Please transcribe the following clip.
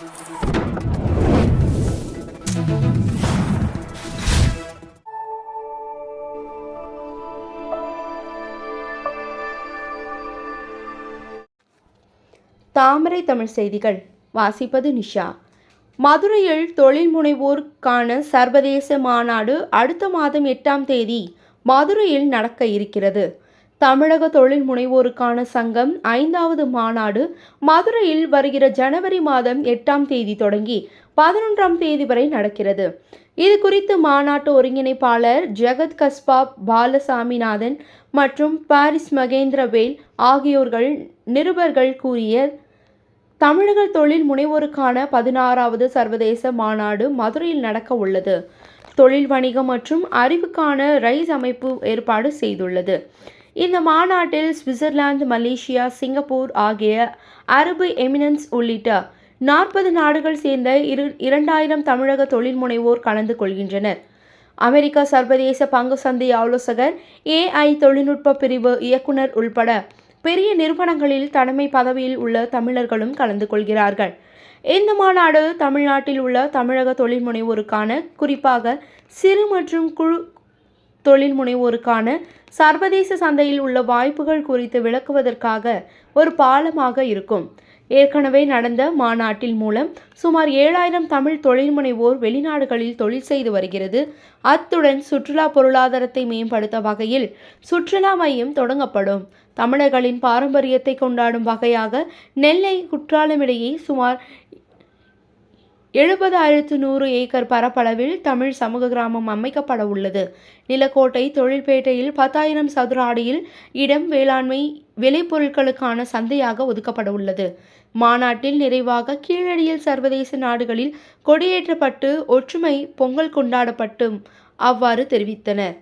தாமரை தமிழ் செய்திகள். வாசிப்பது நிஷா. மதுரையில் தொழில் முனைவோருக்கான சர்வதேச மாநாடு அடுத்த மாதம் எட்டாம் தேதி மதுரையில் நடக்க இருக்கிறது. தமிழக தொழில் முனைவோருக்கான சங்கம் ஐந்தாவது மாநாடு மதுரையில் வருகிற ஜனவரி மாதம் எட்டாம் தேதி தொடங்கி பதினொன்றாம் தேதி வரை நடக்கிறது. இது குறித்து மாநாட்டு ஒருங்கிணைப்பாளர் ஜெகத் கஸ்பா பாலசாமிநாதன் மற்றும் பாரிஸ் மகேந்திரவேல் ஆகியோர்கள் நிருபர்கள் கூறிய தமிழக தொழில் முனைவோருக்கான பதினாறாவது சர்வதேச மாநாடு மதுரையில் நடக்க உள்ளது. தொழில் வணிகம் மற்றும் அறிவுக்கான ரைஸ் அமைப்பு ஏற்பாடு செய்துள்ளது. இந்த மாநாட்டில் சுவிட்சர்லாந்து மலேசியா சிங்கப்பூர் ஆகிய அரபு எமினன்ஸ் உள்ளிட்ட நாற்பது நாடுகள் சேர்ந்த இரு இரண்டாயிரம் தமிழக தொழில் முனைவோர் கலந்து கொள்கின்றனர். அமெரிக்கா சர்வதேச பங்கு சந்தை ஆலோசகர் ஏஐ தொழில்நுட்ப பிரிவு இயக்குனர் உள்பட பெரிய நிறுவனங்களில் தலைமை பதவியில் உள்ள தமிழர்களும் கலந்து கொள்கிறார்கள். இந்த மாநாடு தமிழ்நாட்டில் உள்ள தமிழக தொழில் முனைவோருக்கான குறிப்பாக சிறு மற்றும் குழு தொழில் முனைவோருக்கான சர்வதேச சந்தையில் உள்ள வாய்ப்புகள் குறித்து விளக்குவதற்காக ஒரு பாலமாக இருக்கும். ஏற்கனவே நடந்த மாநாட்டில் மூலம் சுமார் ஏழாயிரம் தமிழ் தொழில் முனைவோர் வெளிநாடுகளில் தொழில் செய்து வருகிறது. அத்துடன் சுற்றுலா பொருளாதாரத்தை மேம்படுத்த வகையில் சுற்றுலா மையம் தொடங்கப்படும். தமிழர்களின் பாரம்பரியத்தை கொண்டாடும் வகையாக நெல்லை குற்றாலமிடையே சுமார் எழுபதாயிரத்து நூறு ஏக்கர் பரப்பளவில் தமிழ் சமூக கிராமம் அமைக்கப்பட உள்ளது. நிலக்கோட்டை தொழில்பேட்டையில் பத்தாயிரம் சதுர அடியில் இடம் வேளாண்மை விளைபொருட்களுக்கான சந்தையாக ஒதுக்கப்பட உள்ளது. மாநாட்டில் நிறைவாக கீழடியில் சர்வதேச நாடுகளில் கொடியேற்றப்பட்டு ஒற்றுமை பொங்கல் கொண்டாடப்பட்டும் அவ்வாறு தெரிவித்தனர்.